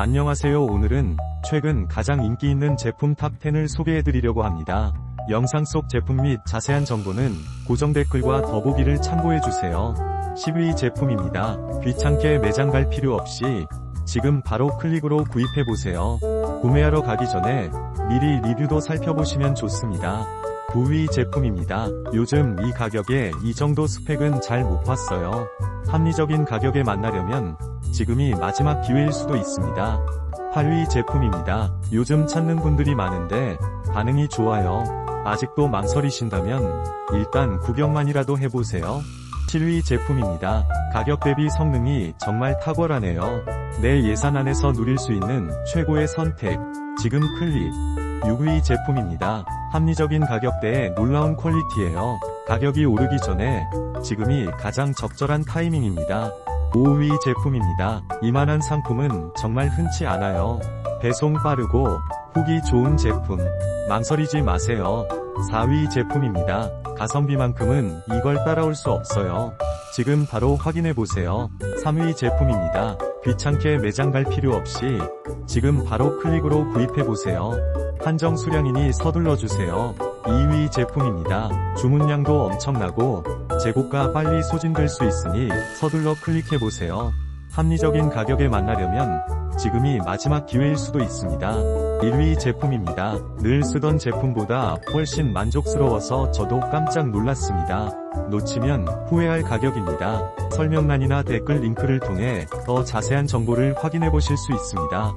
안녕하세요 오늘은 최근 가장 인기 있는 제품 탑10을 소개해드리려고 합니다. 영상 속 제품 및 자세한 정보는 고정 댓글과 더보기를 참고해주세요. 10위 제품입니다. 귀찮게 매장 갈 필요 없이 지금 바로 클릭으로 구입해보세요. 구매하러 가기 전에 미리 리뷰도 살펴보시면 좋습니다. 9위 제품입니다. 요즘 이 가격에 이 정도 스펙은 잘 못 봤어요. 합리적인 가격에 만나려면 지금이 마지막 기회일 수도 있습니다. 8위 제품입니다. 요즘 찾는 분들이 많은데 반응이 좋아요. 아직도 망설이신다면 일단 구경만이라도 해보세요. 7위 제품입니다. 가격 대비 성능이 정말 탁월하네요. 내 예산 안에서 누릴 수 있는 최고의 선택. 지금 클릭. 6위 제품입니다. 합리적인 가격대에 놀라운 퀄리티예요. 가격이 오르기 전에 지금이 가장 적절한 타이밍입니다. 5위 제품입니다. 이만한 상품은 정말 흔치 않아요. 배송 빠르고 후기 좋은 제품. 망설이지 마세요. 4위 제품입니다. 가성비만큼은 이걸 따라올 수 없어요. 지금 바로 확인해보세요. 3위 제품입니다. 귀찮게 매장 갈 필요 없이 지금 바로 클릭으로 구입해보세요. 한정 수량이니 서둘러주세요. 2위 제품입니다. 주문량도 엄청나고 재고가 빨리 소진될 수 있으니 서둘러 클릭해보세요. 합리적인 가격에 만나려면 지금이 마지막 기회일 수도 있습니다. 1위 제품입니다. 늘 쓰던 제품보다 훨씬 만족스러워서 저도 깜짝 놀랐습니다. 놓치면 후회할 가격입니다. 설명란이나 댓글 링크를 통해 더 자세한 정보를 확인해 보실 수 있습니다.